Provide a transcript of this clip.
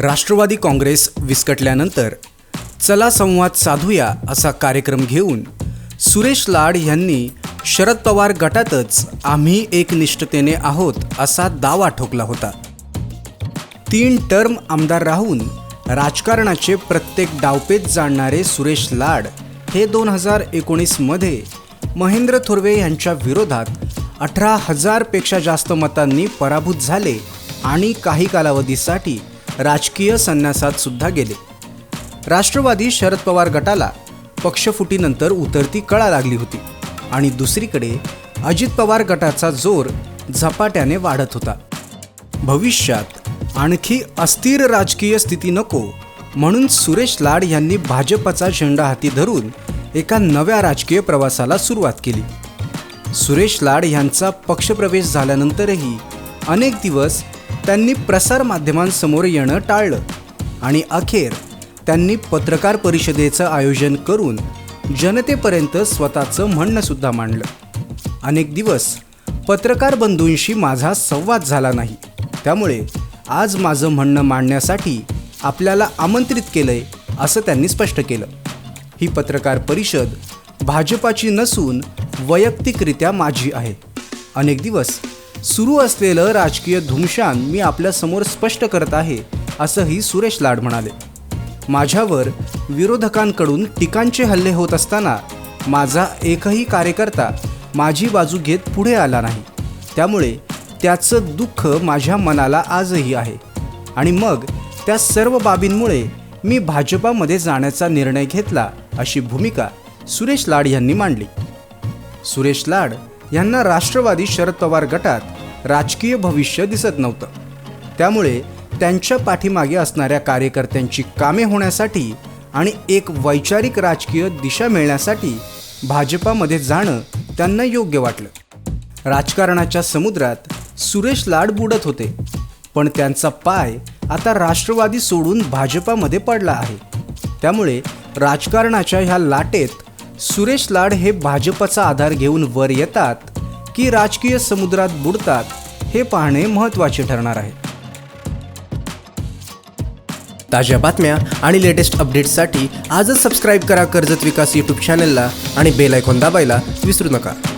राष्ट्रवादी काँग्रेस विस्कटल्यानंतर चला संवाद साधूया असा कार्यक्रम घेऊन सुरेश लाड यांनी शरद पवार गटातच आम्ही एकनिष्ठतेने आहोत असा दावा ठोकला होता. तीन टर्म आमदार राहून राजकारणाचे प्रत्येक डावपेच जाणणारे सुरेश लाड हे दोन हजार एकोणीसमध्ये महेंद्र थोरवे यांच्या विरोधात अठरा हजारपेक्षा जास्त मतांनी पराभूत झाले आणि काही कालावधीसाठी राजकीय संन्यासात सुद्धा गेले. राष्ट्रवादी शरद पवार गटाला पक्षफुटीनंतर उतरती कळा लागली होती आणि दुसरीकडे अजित पवार गटाचा जोर झपाट्याने वाढत होता. भविष्यात आणखी अस्थिर राजकीय स्थिती नको म्हणून सुरेश लाड यांनी भाजपचा झेंडा हाती धरून एका नव्या राजकीय प्रवासाला सुरुवात केली. सुरेश लाड यांचा पक्षप्रवेश झाल्यानंतरही अनेक दिवस त्यांनी प्रसारमाध्यमांसमोर येणं टाळलं आणि अखेर त्यांनी पत्रकार परिषदेचं आयोजन करून जनतेपर्यंत स्वतःचं म्हणणंसुद्धा मांडलं. अनेक दिवस पत्रकार बंधूंशी माझा संवाद झाला नाही. त्यामुळे आज माझं म्हणणं मांडण्यासाठी आपल्याला आमंत्रित केलं आहे असं त्यांनी स्पष्ट केलं. ही पत्रकार परिषद भाजपाची नसून वैयक्तिकरित्या माझी आहे. अनेक दिवस सुरू असलेलं राजकीय धुमशान मी आपल्यासमोर स्पष्ट करत आहे असंही सुरेश लाड म्हणाले. माझ्यावर विरोधकांकडून टीकांचे हल्ले होत असताना माझा एकही कार्यकर्ता माझी बाजू घेत पुढे आला नाही. त्यामुळे त्याचं दुःख माझ्या मनाला आजही आहे. आणि मग त्या सर्व बाबींमुळे मी भाजपामध्ये जाण्याचा निर्णय घेतला अशी भूमिका सुरेश लाड यांनी मांडली. सुरेश लाड यांना राष्ट्रवादी शरद पवार गटात राजकीय भविष्य दिसत नव्हतं. त्यामुळे त्यांच्या पाठीमागे असणाऱ्या कार्यकर्त्यांची कामे होण्यासाठी आणि एक वैचारिक राजकीय दिशा मिळण्यासाठी भाजपामध्ये जाणं त्यांना योग्य वाटलं. राजकारणाच्या समुद्रात सुरेश लाड बुडत होते पण त्यांचा पाय आता राष्ट्रवादी सोडून भाजपामध्ये पडला आहे. त्यामुळे राजकारणाच्या ह्या लाटेत सुरेश लाड हे भाजपचा आधार घेऊन वर येतात की राजकीय समुद्रात बुडतात हे पाहणे महत्त्वाचे ठरणार आहे. ताज्या बातम्या आणि लेटेस्ट अपडेट्ससाठी आजच सबस्क्राईब करा कर्जत विकास यूट्यूब चॅनलला आणि बेल आयकॉन दाबायला विसरू नका.